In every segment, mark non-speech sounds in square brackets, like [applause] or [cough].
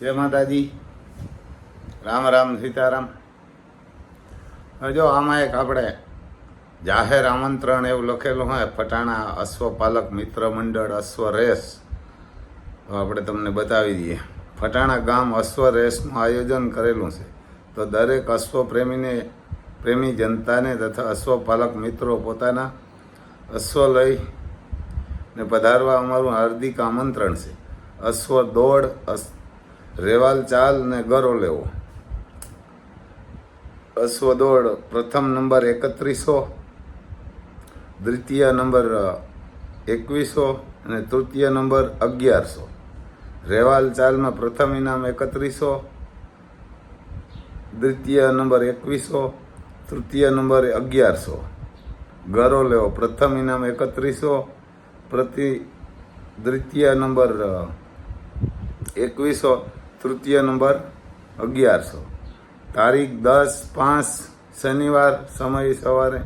જય માતાજી. રામ રામ સીતારામ. જો આમાં એક આપણે જાહેર આમંત્રણ એવું લખેલું હોય, પટાણા અશ્વપાલક મિત્ર મંડળ અશ્વ રેસ આપણે તમને બતાવી દઈએ. ફટાણા ગામ અશ્વ રેસનું આયોજન કરેલું છે. તો દરેક અશ્વ પ્રેમીને પ્રેમી જનતાને તથા અશ્વપાલક મિત્રો પોતાના અશ્વ લઈ ને પધારવા અમારું હાર્દિક આમંત્રણ છે. અશ્વ દોડ અસ- રેવાલ ચાલ ને ગરો લેવો. અશ્વદોડ પ્રથમ નંબર એકત્રીસો, દ્વિતીય નંબર એકવીસો અને તૃતીય નંબર અગિયારસો. રેવાલ ચાલમાં પ્રથમ ઇનામ એકત્રીસો, દ્વિતીય નંબર એકવીસો, તૃતીય નંબર અગિયારસો. ગરો લેવો. પ્રથમ ઇનામ એકત્રીસો, પ્રતિ, દ્વિતીય નંબર એકવીસો તૃતીય નંબર અગિયારસો. તારીખ દસ પાંચ શનિવાર, સમય સવારે,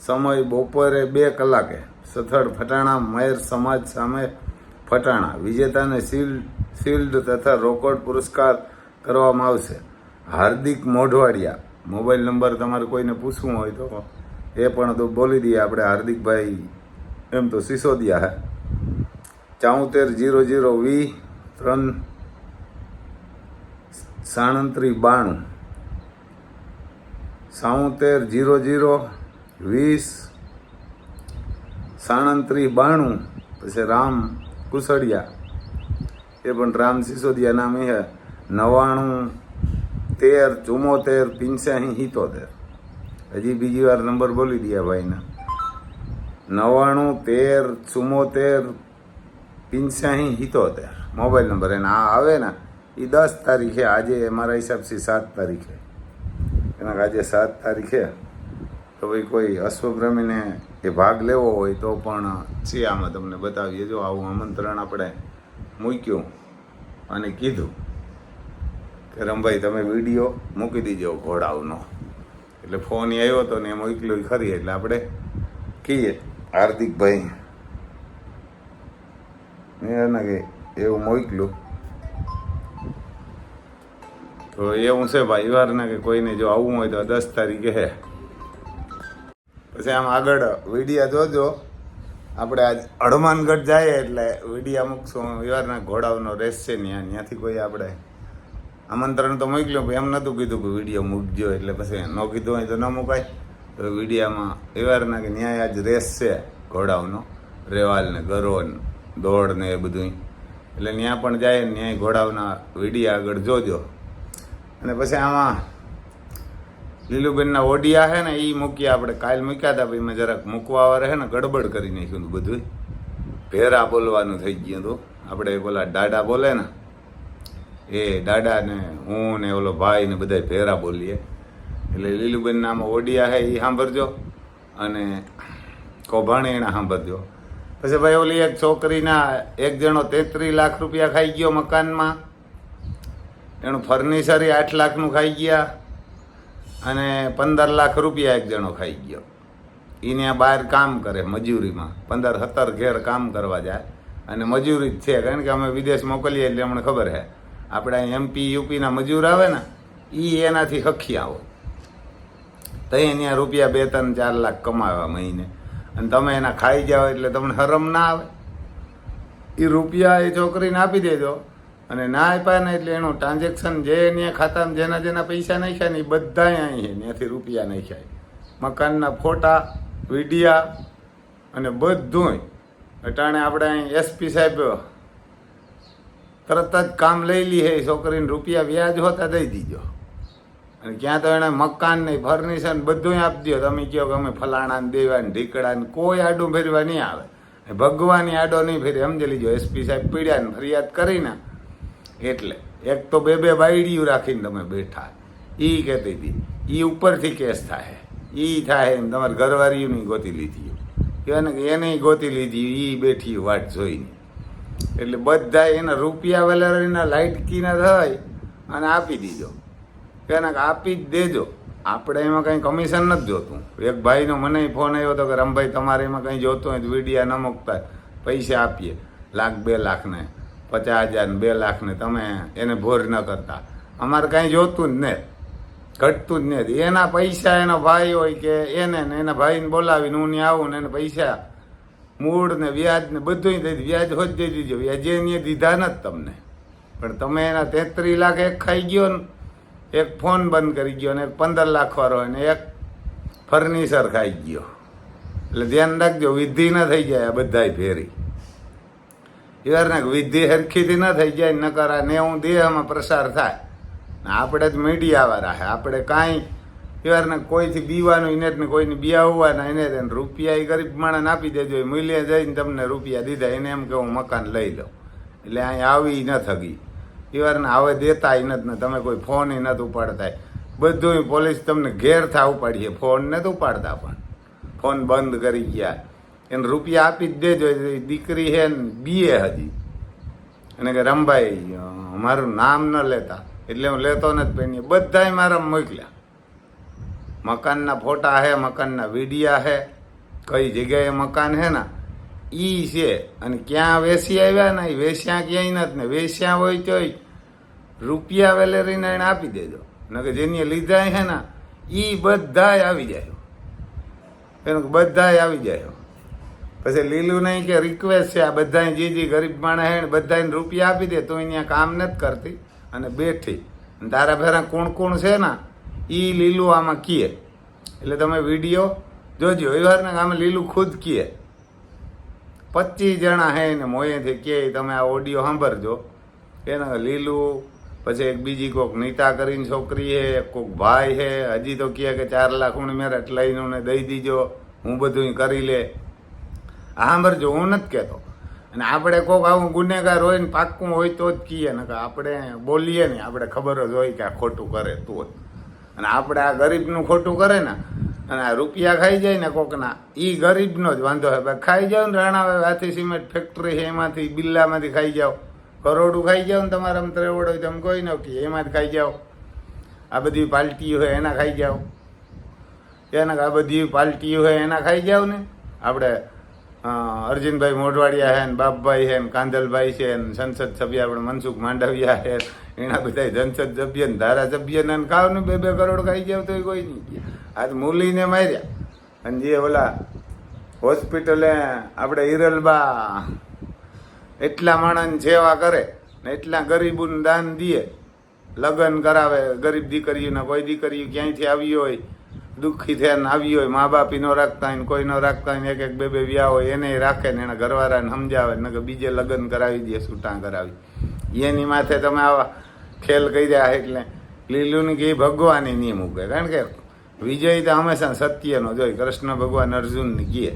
સમય બપોરે બે કલાકે. સથળ ફટાણા, મહેર સમાજ સામે ફટાણા. વિજેતાને શિલ્ડ શિલ્ડ તથા રોકડ પુરસ્કાર કરવામાં આવશે. હાર્દિક મોઢવાડિયા. મોબાઈલ નંબર તમારે કોઈને પૂછવું હોય તો એ પણ તો બોલી દઈએ આપણે હાર્દિકભાઈ. એમ તો સિસોદિયા હે. ચાઉતેર જીરો જીરો વી ત્રણ સાણત્રી બાણું. સાઉતેર જીરો જીરો, વીસ. સાણંત્રી બાણું, પછી રામ કુસડિયા. એ પણ રામ સિસોદિયા નામ એ હે. નવાણું તેર, ચુમ્મોતેર, પિંચ્યાસી, સિત્તોતેર. હજી બીજી વાર નંબર બોલી દયા ભાઈના. નવાણું તેર, ચુમ્મોતેર, પિંચ્યાસી, સિત્તોતેર. મોબાઈલ નંબર એના આ આવે ને. એ દસ તારીખે, આજે મારા હિસાબથી સાત તારીખે. એના આજે સાત તારીખે, તો ભાઈ કોઈ અશ્વભ્રમીને એ ભાગ લેવો હોય તો પણ છે આમાં તમને બતાવીએ. જો આવું આમંત્રણ આપણે મૂક્યું અને કીધું, કે રમભાઈ તમે વીડિયો મૂકી દીજો ઘોડાઓનો. એટલે ફોન આવ્યો હતો ને એ મોકલ્યો ખરી. એટલે આપણે કહીએ, હાર્દિકભાઈ એને કે એવું મોકલ્યું તો એવું છે ભાઈ વારને કે કોઈને જો આવવું હોય તો દસ તારીખે પછી આમ આગળ વિડીયા જોજો. આપણે આજ હનુમાનગઢ જાય એટલે વિડીયા મૂકશું. વિવારના ઘોડાઓનો રેસ છે ત્યાં ત્યાંથી કોઈ આપણે આમંત્રણ તો મોકલ્યું એમ નહોતું કીધું કે વીડિયો મૂકજો એટલે પછી ન કીધું હોય તો ન મુકાય. તો વિડીયામાં વિવારના કે ન્યાય આજ રેસ છે ઘોડાઓનો. રેવાલ ને ગરો ને દોડ ને એ બધું એટલે ત્યાં પણ જાય ન્યાય ઘોડાઓના વિડીયા આગળ જોજો. અને પછી આમાં લીલુબેનના ઓડિયા છે ને એ મૂક્યા આપણે કાલ મૂક્યા હતા ભાઈ મેં જરાક મૂકવા રહે ને, ગડબડ કરી નાખ્યું હતું બધું ભેરા બોલવાનું થઈ ગયું હતું. આપણે પેલા દાડા બોલે ને, એ દાડા ને હું ને ઓલો ભાઈ ને બધા ભેરા બોલીએ. એટલે લીલુબેન નામ ઓડિયા હે એ સાંભળજો. અને કૌભાણી એને સાંભળજો. પછી ભાઈ ઓલી એક છોકરીના એક જણો તેત્રીસ લાખ રૂપિયા ખાઈ ગયો મકાનમાં. એનું ફર્નિચર આઠ લાખનું ખાઈ ગયા અને પંદર લાખ રૂપિયા એક જણો ખાઈ ગયો. એને બહાર કામ કરે મજૂરીમાં. પંદર, સત્તર ઘેર કામ કરવા જાય. અને મજૂરી જ છે, કારણ કે અમે વિદેશ મોકલીએ એટલે અમને ખબર છે આપણે એમપી યુપીના મજૂર આવે ને એ એનાથી હખી આવો તો અહીંયા રૂપિયા બે, ત્રણ, ચાર લાખ કમાવા મહિને. અને તમે એના ખાઈ જાઓ એટલે તમને હરમ ના આવે. એ રૂપિયા એ છોકરીને આપી દેજો. અને ના આપ્યા ને એટલે એનું ટ્રાન્ઝેક્શન જે એના ખાતામાં જેના જેના પૈસા નાખ્યા ને એ બધા અહીં ત્યાંથી રૂપિયા નાખ્યા મકાનના ફોટા, વિડિયા અને બધું અટાણે આપણે અહીં એસપી સાહેબ તરત જ કામ લઈ લી હે છોકરીને રૂપિયા વ્યાજ હોતા દઈ દીજો. અને ક્યાં તો એને મકાન નહીં ફર્નિચર બધું આપી દો તમે કહો કે અમે ફલાણા ને દેવા ને ઢીકડા ને કોઈ આડું ફેરવા નહીં આવે. ભગવાનની આડો નહીં ફેરી સમજી લીજો એસપી સાહેબ પીડ્યા ને ફરિયાદ કરીને એટલે એક તો બે બે બાયડીઓ રાખીને તમે બેઠા. એ કહેતી હતી એ ઉપરથી કેસ થાય. એ થાય ને તમારે ઘરવાળીઓની ગોતી લીધી કહેવાય કે એને ગોતી લીધી એ બેઠી વાટ જોઈને. એટલે બધા એના રૂપિયા વેલારીના લાઇટ કીના થાય અને આપી દીધો. કહેવાય કે આપી જ દેજો. આપણે એમાં કંઈ કમિશન નથી જોતું. એક ભાઈનો મને ફોન આવ્યો હતો કે, રમભાઈ, તમારે એમાં કંઈ જોતું હોય તો વિડીયા ન મૂકતા. પૈસા આપીએ. લાખ, બે લાખને. પચાસ હજાર બે લાખ ને તમે એને ભોર ન કરતા. અમારે કાંઈ જોતું જ નહીં ઘટતું જ નથી એના પૈસા એનો ભાઈ હોય કે એને ને, એના ભાઈને બોલાવીને હું ને આવું ને એને પૈસા, મૂળ ને, વ્યાજ ને બધું દઈ વ્યાજ હોજ દઈ દીધો. વ્યાજે એને દીધા નથી તમને. પણ તમે એના તેત્રીસ લાખ એક ખાઈ ગયો ને, એક ફોન બંધ કરી ગયો ને, એક પંદર લાખ વાળો ને, એક ફર્નિચર ખાઈ ગયો. એટલે ધ્યાન રાખજો, વિધિ ન થઈ જાય આ બધાય ફેરી. યાર વિધિ હરખીથી ન થઈ જાય, નકર ને હું દેહમાં પ્રસાર થાય. ને આપણે જ મીડિયાવાળા હે, આપણે કાંઈ યારને કોઈથી બીવાનું એને ને કોઈને બિયાવવાના એને જ રૂપિયા એ ગરીબ માણસને આપી દેજો, એ મૂલ્ય જઈને તમને રૂપિયા દીધા, એને એમ કે હું મકાન લઈ લઉં. એટલે અહીં આવી ન થકી ઈવારને હવે દેતા નથી ને તમે કોઈ ફોન નથી ઉપાડતા. બધું પોલીસ તમને ઘેર થા ઉપાડીએ, ફોન નથી ઉપાડતા પણ. ફોન બંધ કરી ગયા. એને રૂપિયા આપી જ દેજો. એ દીકરી છે ને બીએ હજી. અને કે રમભાઈ મારું નામ ન લેતા. એટલે હું લેતો નથી પેની બધાય મારા મોકલ્યા. મકાનના ફોટા હે, મકાનના વિડિયા હે, કઈ જગ્યાએ મકાન હે ને. ઈ છે. અને ક્યાં વેસી આવ્યા ને વેસ્યા ક્યાંય નથી ને. વેસ્યા હોય તોય રૂપિયા વેલેરીને એને આપી દેજો. ને કે જેની લીધા હે ને એ બધાય આવી જાય. એનું બધાય આવી જાય. પછી લીલું નહીં કે રિક્વેસ્ટ છે આ બધાય જે જે ગરીબ માણસ હે બધાને રૂપિયા આપી દે, તો અહીંયા કામ નથી કરતી. અને બેઠી. તારા ભેરા કોણ કોણ છે ને એ લીલું આમાં કીએ. એટલે તમે વીડિયો જોજો. એ આમ લીલું ખુદ કીએ. પચીસ જણા હે ને મોયેથી કે તમે આ ઓડિયો સાંભળજો. એને લીલું, પછી એક બીજી કોઈક નીતા કરીને છોકરી હે કોઈક ભાઈ હે. હજી તો કહે કે ચાર લાખ ઉણી મેરેટ લઈને ને દઈ દીજો. હું બધું કરી લે. સાંભળજો, હું નથી કહેતો. અને આપણે કોક આવું ગુનેગાર હોય ને પાક્કું હોય તો જ કહીએ ને કે આપણે બોલીએ ને, આપણે ખબર જ હોય કે આ ખોટું કરે તો જ. અને આપણે આ ગરીબનું ખોટું કરે ને, અને આ રૂપિયા ખાઈ જાય ને કોકના એ ગરીબનો જ વાંધો ભાઈ ખાઈ જાવ ને, રાણા હાથી સિમેન્ટ ફેક્ટરી છે, એમાંથી, બિલ્લામાંથી ખાઈ જાઓ. કરોડું ખાઈ જાવ ને તમારા, આમ ત્રેવડ હોય તમે કોઈ ન કહે, એમાંથી ખાઈ જાઓ. આ બધી પાલટીઓ હોય એના ખાઈ જાઓ. એના, આ બધી પાલટીઓ હોય એના ખાઈ જાઓ ને. આપણે અર્જુનભાઈ મોઢવાડિયા છે બાપભાઈ છે ને છે ને સંસદ સભ્ય આપણે મનસુખ માંડવિયા છે એના બધા સંસદ સભ્ય ને ધારાસભ્ય ને ખાવ ને બે બે કરોડ ખાઈ ગયા તો કોઈ નહીં આજ મૂલીને માર્યા. અને જે ઓલા હોસ્પિટલે આપણે હિરલબા એટલા માણસની સેવા કરે ને એટલા ગરીબોને દાન દે. લગ્ન કરાવે, ગરીબ દીકરીઓને કોઈ દીકરીઓ ક્યાંયથી આવી હોય? દુઃખી થયા આવી હોય મા બાપ નો રાખતા હોય કોઈ ન રાખતા હોય એક એક બે બે વ્યાહ હોય, એને રાખે ને એના ઘરવાળાને સમજાવે ને કે બીજે લગ્ન કરાવી દે છૂટા કરાવી. એની માથે તમે આવા ખેલ કર્યા એટલે લીલું ઘી ભગવાનની નિયમ ઉગે. કારણ કે વિજય તો હંમેશા સત્યનો જોઈ કૃષ્ણ ભગવાન અર્જુનને કહે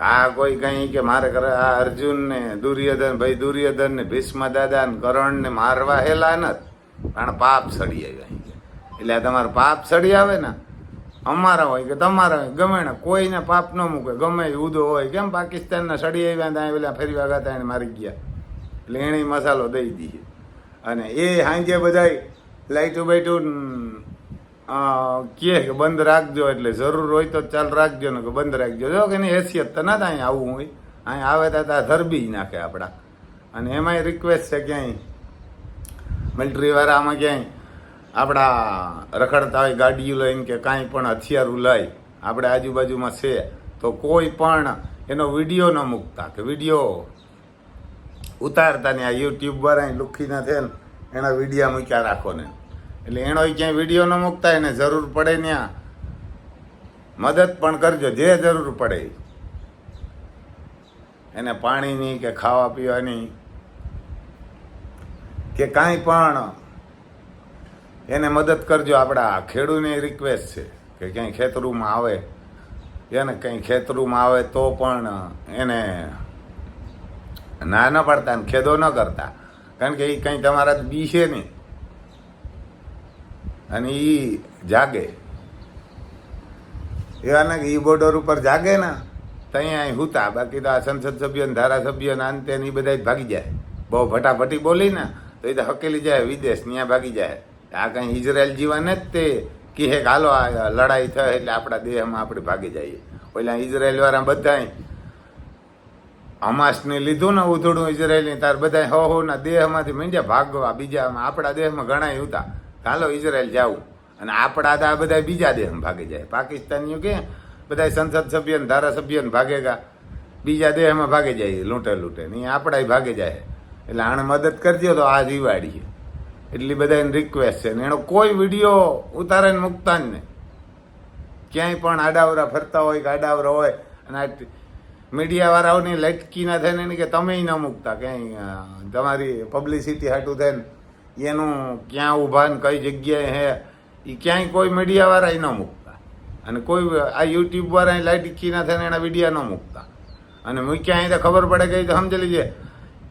આ કોઈ કંઈ કે મારે આ અર્જુન ને દુર્યોધન, ભાઈ દુર્યોધન ને ભીષ્મ દાદા ને કરણ ને મારવા હેલા નથી. કારણ પાપ સડી આવ્યા એટલે આ તમારે પાપ સડી આવે ને અમારા હોય કે તમારા હોય, ગમે ને કોઈને પાપ ન મૂકે, ગમે ઉદો હોય. કેમ પાકિસ્તાનના સડી આવ્યા ત્યાં પેલા ફરી વાગા ત્યાં મારી ગયા. એટલે એણે મસાલો દઈ દીધો. અને એ સાંજે બધાય લાઈટું બાઈટું કહે કે બંધ રાખજો એટલે જરૂર હોય તો ચાલ રાખજો ને કે બંધ રાખજો. જો કે એની હેસિયત તો ના ત્યાં આવવું હોય. અહીં આવે તો ત્યાં ધરબી નાખે આપણા અને એમાંય રિક્વેસ્ટ છે ક્યાંય? મિલિટરી આમાં ક્યાંય? આપણા રખડતા હોય ગાડીઓ લઈને કે કાંઈ પણ હથિયારું લઈ આપણે આજુબાજુમાં છે, તો કોઈ પણ એનો વીડિયો ન મૂકતા કે વીડિયો ઉતારતા ને આ યુટ્યુબ વાળા લુખી ન થયા ને, એના વિડીયા મૂક્યા રાખો ને. એટલે એનો ક્યાંય વીડિયો ન મૂકતા, એને જરૂર પડે ત્યાં મદદ પણ કરજો, જે જરૂર પડે. એને પાણીની કે ખાવા પીવાની કે કાંઈ પણ એને મદદ કરજો. આપણા ખેડૂને રિક્વેસ્ટ છે કે ક્યાંય ખેતરૂમાં આવે. એને કંઈ ખેતરૂમાં આવે તો પણ એને ના ન પાડતા ને ખેદો ન કરતા. કારણ કે એ કંઈ તમારા બી છે નહીં. અને એ જાગે. એવાના કે એ બોર્ડર ઉપર જાગે ને, તો અહીંયા અહીં હુતા. બાકી તો આ સંસદ સભ્ય ને ધારાસભ્ય ને અંતે એ બધા ભાગી જાય. બહુ ફટાફટી બોલી ને, તો એ તો હકેલી જાય, વિદેશ ત્યાં ભાગી જાય. આ કંઈ ઇઝરાયલ જીવાને જ તે કે હે હાલો, આ લડાઈ થાય એટલે આપણા દેહમાં આપણે ભાગી જઈએ. ઓલા ઇઝરાયલ વાળા બધા હમાસને લીધું ને ઉધડું ઇઝરાયલની તાર બધા હો હો, ના દેહમાંથી મીંડ્યા ભાગવા બીજા આપણા દેહમાં ઘણા હતા. હાલો ઇઝરાયલ જાવું અને આપણા આ બધા બીજા દેહમાં ભાગી જાય. પાકિસ્તાનીઓ કે બધા સંસદ સભ્ય ને ધારાસભ્ય ને ભાગેગા બીજા દેહમાં ભાગી જાય લૂંટે લૂંટે નહીં આપણા ભાગી જાય. એટલે આને મદદ કરજો તો આ જીવાડીએ. એટલી બધાની રિક્વેસ્ટ છે. ને એનો કોઈ વીડિયો ઉતારાને મૂકતા જ નહીં. ક્યાંય પણ આડાવરા ફરતા હોય કે આડાવરા હોય અને આ મીડિયા વાળાઓની લટકી ના થાય ને કે તમે ન મૂકતા. ક્યાંય તમારી પબ્લિસિટી હાટું થાય ને એનું ક્યાં ઊભા ને કઈ જગ્યાએ હે એ ક્યાંય કોઈ મીડિયાવાળા ન મૂકતા. અને કોઈ આ યુટ્યુબ વાળા લટકી ના થાય એના વિડીયા ન મૂકતા. અને મૂક્યા અહીં તો ખબર પડે કે સમજી લીજે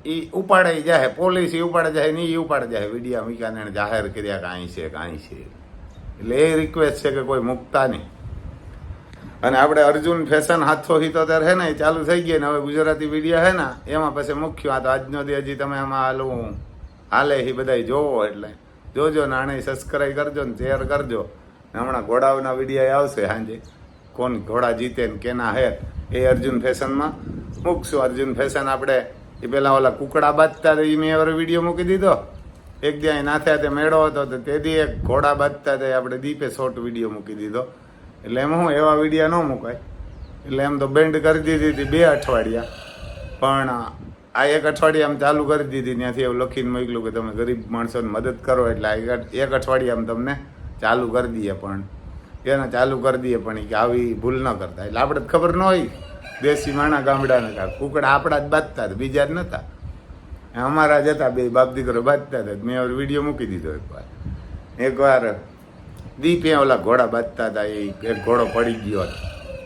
એ ઉપાડે જાય પોલીસ એ ઉપાડે જાય ને એ ઉપાડે જાય વિડીયા મીકાને જાહેર કર્યા કે અહીં છે, કે અહીં છે. એટલે એ રિક્વેસ્ટ છે કે કોઈ મૂકતા નહીં. અને આપણે અર્જુન ફેશન હાથો હિતોતેર હે ને ચાલુ થઈ ગયા ને, હવે ગુજરાતી વિડીયા હે ને, એમાં પછી મુખ્ય આ તો આજનો દી, હજી તમે એમાં હાલું હાલે એ બધા જોવો એટલે. જોજો ને આને સબસ્ક્રાઈબ કરજો ને શેર કરજો. ને હમણાં ઘોડાઓના વિડીયા આવશે સાંજે. કોણ ઘોડા જીતે ને કેના હે, એ અર્જુન ફેશનમાં મૂકશું. અર્જુન ફેશન આપણે એ પેલા ઓલા કુકડા બાંધતા એ મેં હવે વીડિયો મૂકી દીધો. એક દી નાથે તે મેળો હતો, તો તે દી એક ઘોડા બાંધતા તે આપણે દીપે શોર્ટ વીડિયો મૂકી દીધો. એટલે એમાં હું એવા વીડિયો ન મૂકાય. એટલે એમ તો બેન્ડ કરી દીધી હતી બે અઠવાડિયા. પણ આ એક અઠવાડિયા આમ ચાલુ કરી દીધી, ત્યાંથી એવું લખીને મોકલું કે તમે ગરીબ માણસોને મદદ કરો, એટલે આ એક- એક અઠવાડિયામાં તમને ચાલુ કરી દઈએ પણ. એને ચાલુ કરી દઈએ પણ કે આવી ભૂલ ન કરતા. એટલે આપણે ખબર ન હોય. દેશી માણા ગામડાના હતા કુકડા આપણા જ બાંધતા હતા, બીજા જ નતા. અમારા જ હતા બે બાપ દીકરો બાંધતા હતા, મેં હવે વીડિયો મૂકી દીધો એકવાર એકવાર દીપે ઓલા ઘોડા બાંધતા હતા, એ એક ઘોડો પડી ગયો હતો.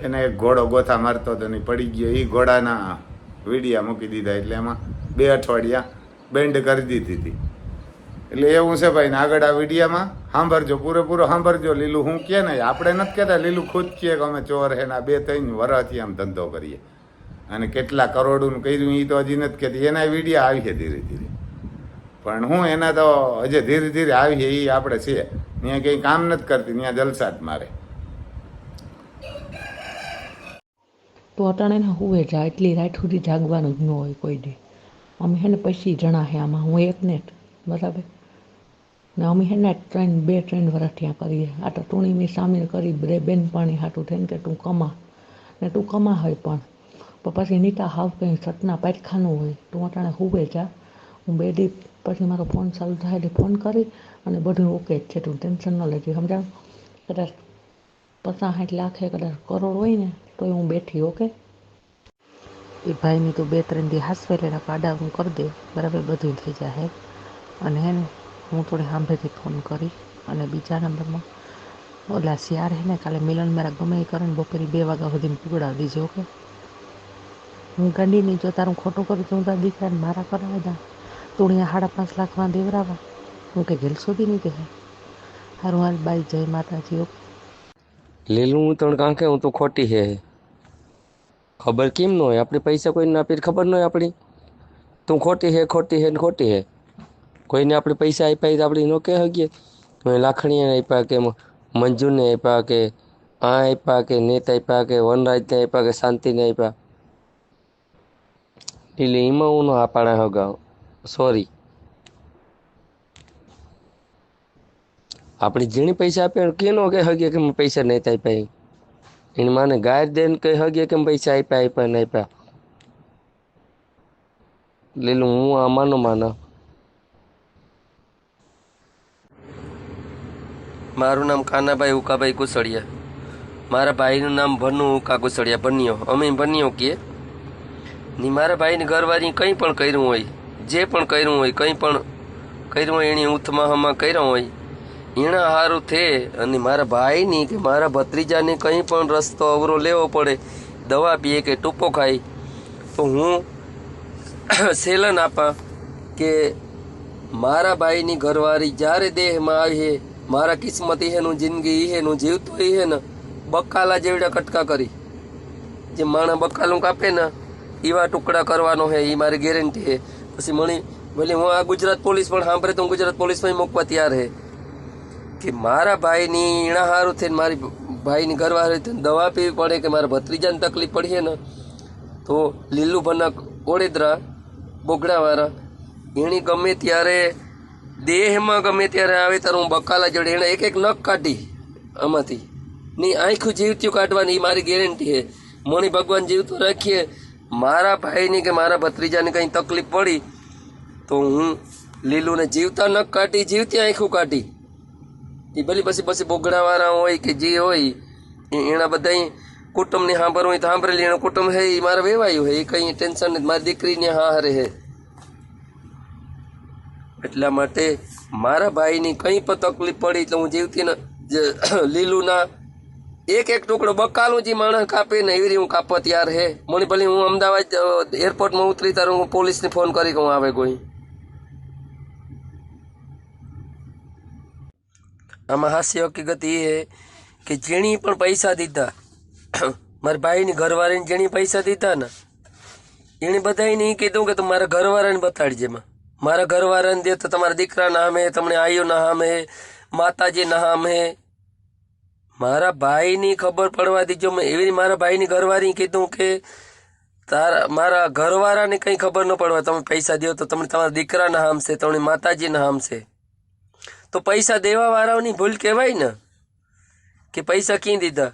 એને એક ઘોડો ગોથા મારતો હતો ને પડી ગયો. એ ઘોડાના વિડીયા મૂકી દીધા એટલે એમાં બે અઠવાડિયા બેન્ડ કરી દીધી હતી. એટલે એવું છે ભાઈ આગળ આ વિડીયામાં સાંભળજો, પૂરેપૂરો સાંભળજો. લીલું હું કે ને આપણે નથી કહેતા, લીલું ખુદ કહે કે અમે ચોર હે બે ત્રણ વરસથી આમ ધંધો કરીએ. અને કેટલા કરોડોનું કર્યું એ તો હજી નથી કહેતી. એના વિડીયા આવી છે ધીરે ધીરે. પણ હું એના તો હજે ધીરે ધીરે આવી છે એ આપણે છે. ત્યાં કંઈ કામ નથી કરતી, ત્યાં જલસા જ મારે. તો અટાણે ને એ જા, એટલી રાત સુધી જાગવાનું જ ન હોય કોઈ દી. અમે હે ને પછી જણા હે આમાં, હું એક ને બરાબર? ને અમે હેને ટ્રેન બે ત્રણ વર્ષ ત્યાં કરીએ આ તો ટૂણી મેં સામેલ કરી બે બેનપાણી હાટું થઈને કે તું કમા. ને તું કમા હોય પણ. પછી નીતા હાવ કંઈ સટના પાટખાનું હોય. તું અટાણે હુવે જા. હું બે દી પછી મારો ફોન ચાલુ થાય એટલે ફોન કરી અને બધું ઓકે જ છે. તું ટેન્શન ન લેતી સમજાણ? કદાચ પચાસ સાઠ લાખે કદાચ કરોડ હોય ને, તોય હું બેઠી, ઓકે? એ ભાઈની તો બે ત્રણ દી હાસવેલેલા કાડા હું કરી દે. બરાબર બધું થઈ જાય અને હે ને હું થોડી સાંભળેથી ફોન કરી અને બીજા નંબરમાં, ઓલા શિયાર હે ને, કાલે મિલન મારા ગમે એ કરે ને બપોરે બે વાગ્યા સુધી પીવડાવી દીજો, ઓકે? હું ગાંડી નહીં, જો તારું ખોટું કરું તો હું તારા દીકરાને મારા કરાવી દા તું અહીંયા સાડા પાંચ લાખમાં દેવરાવા. હું કે ઘેલ સુધી નહીં કહે હારું હાલ બાઈ જય માતાજી, ઓકે? લીલું હું તણ કાંકે હું તો ખોટી હે. ખબર કેમ ન હોય? આપણે પૈસા કોઈને આપી ખબર ન હોય આપણી? તું ખોટી હે ખોટી હે ને ખોટી હે. કોઈને આપણે પૈસા આપ્યા તો આપણે નો કહે શકીએ. હવે લાખણીને આપ્યા કે મંજુને આપ્યા કે આ આપ્યા કે નેત આપ્યા કે વનરાજને આપ્યા કે શાંતિને આપ્યા. એટલે એમાં હું આ આપાણા હગાવ. સોરી આપણે જેને પૈસા આપ્યા કેનો કે શકીએ કે પૈસા નહીં આપ્યા એને માને ગાય દેન કહી કઈ કેમ કે પૈસા આપ્યા આપ્યા ને આપ્યા. લીલું હું આ માનો. મારું નામ કાનાભાઈ ઉકાભાઈ કુસળિયા મારા ભાઈનું નામ ભનુ ઉકા કુસળિયા બન્યો અમે બન્યો કે, ની મારા ભાઈની ઘરવાળી કંઈ પણ કર્યું હોય, જે પણ કર્યું હોય, કંઈ પણ કર્યું હોય, એની ઉથમાહમાં કર્યો હોય એના સારું થે અને મારા ભાઈની કે મારા ભત્રીજાને કંઈ પણ રસ્તો અવરો લેવો પડે, દવા પીએ કે ટૂંપો ખાય, તો હું [coughs] સેલન આપા કે મારા ભાઈની ઘરવાળી જ્યારે દેહમાં આવીએ મારા કિસ્મત હેનું જિંદગી એનું જીવતું હે ને, બકાલા જેવડા કટકા કરી. જે માણા બકાલું કાપે ને, એવા ટુકડા કરવાનો હે, એ મારી ગેરંટી હે. પછી મણી, ભલે હું આ ગુજરાત પોલીસ પણ સાંભળે તો હું ગુજરાત પોલીસમાં મૂકવા તૈયાર હે. કે મારા ભાઈની ઈણા હારું થઈને, મારી ભાઈની ઘરવાળી થઈને દવા પીવી પડે કે મારા ભત્રીજાને તકલીફ પડી ને, તો લીલું ભનક ઓળેદરા, બોગડાવાળા એણી ગમે ત્યારે દેહમાં ગમે ત્યારે આવે ત્યારે હું બકાલા જોડે એણે એક એક નખ કાઢી આમાંથી. ની આંખું જીવત્યું કાઢવાની એ મારી ગેરંટી છે. મણી ભગવાન જીવતું રાખીએ. મારા ભાઈની કે મારા ભત્રીજાને કંઈ તકલીફ પડી, તો હું લીલુંને જીવતા નખ કાઢી, જીવતી આંખું કાઢી. એ ભલે પછી પછી બોગડાવાળા હોય કે જે હોય એના બધા કુટુંબની સાંભળવું હોય તો સાંભળેલી એનું કુટુંબ હે એ મારે વેવાયું હે. એ કંઈ ટેન્શન નથી. મારી દીકરીને હા હારે હે. એટલા માટે મારા ભાઈની કંઈ પણ તકલીફ પડી તો હું જીવતી ને જે [coughs] લીલું ના એક એક ટુકડો બકાલું જે માણસ કાપે ને એવી રીતે હું કાપવા તૈયાર હે. મને ભલે હું અમદાવાદ એરપોર્ટમાં ઉતરી ત્યારે હું પોલીસને ફોન કરી કે હું આવે કોઈ. આમાં હાસ્ય હકીકત એ છે કે જેણી પણ પૈસા દીધા, [coughs] મારા ભાઈની ઘરવાળીને જેણી પૈસા દીધા ને એણે બધાને એ કીધું કે તું મારા ઘરવાળાને બતાડજે માં મારા ઘરવાળાને દે તો તમારા દીકરાના નામે, તમને આયો નામે માતાજીના નામે. મારા ભાઈની ખબર પડવા દીજો. મેં એવી મારા ભાઈની ઘરવાળી કીધું કે તારા, મારા ઘરવાળાને કંઈ ખબર ન પડવા. તમે પૈસા દો તો તમને તમારા દીકરાના હામશે તમને માતાજીના હામશે તો પૈસા દેવા વાળાઓની ભૂલ કહેવાય ને? કે પૈસા ક્યાં દીધા?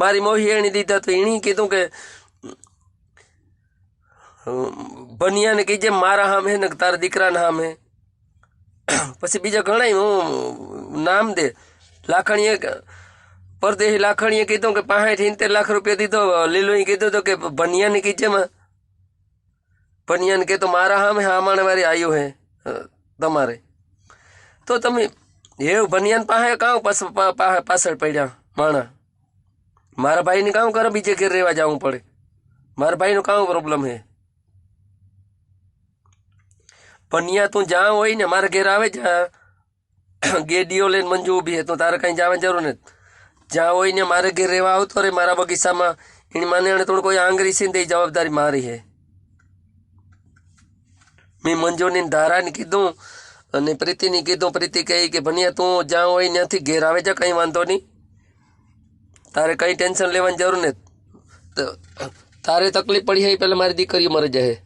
મારી મોહિયાણી દીધા તો એણી કીધું કે બનિયાને કીજે મારા હામ હે ને તારા દીકરાના હામ. હે પછી બીજા ઘણા હું નામ દે. લાખણીએ પરદેશી લાખણીએ કીધું કે પાંસઠ ઇંતેર લાખ રૂપિયા દીધો. લીલુએ કીધું તો કે, બનિયાને કીજે માં. બનિયાને કે તો, મારા હામે હામાણે મારી આવ્યો હે તમારે. તો તમે એવું બનિયાન પાસે કાં પાછળ પડ્યા, માણા. મારા ભાઈને કાં કરે, બીજે ઘેર રહેવા જવું પડે. મારા ભાઈનો કાં પ્રોબ્લેમ હે. પનિયા તું જ્યાં હોય ને મારા ઘેર આવે જ્યાં [coughs] ગેડીઓ લઈને મંજુ ઊભી તો તારે કંઈ જવાની જરૂર નથી. જ્યાં હોય ને મારે ઘેર રહેવા આવતો રે, મારા બગીચામાં, એની માને એને થોડું કોઈ સીંધે ઈ જવાબદારી મારી હે મેં મંજુની ધારાને કીધું અને પ્રીતિની કીધું, પ્રીતિ કહી કે ભણિયા તું જ્યાં હોય ત્યાંથી ઘેર આવે જા, કંઈ વાંધો નહીં. તારે કંઈ ટેન્શન લેવાની જરૂર નથી. તારે તકલીફ પડી હોય પહેલાં મારી દીકરીઓ મરી જાય.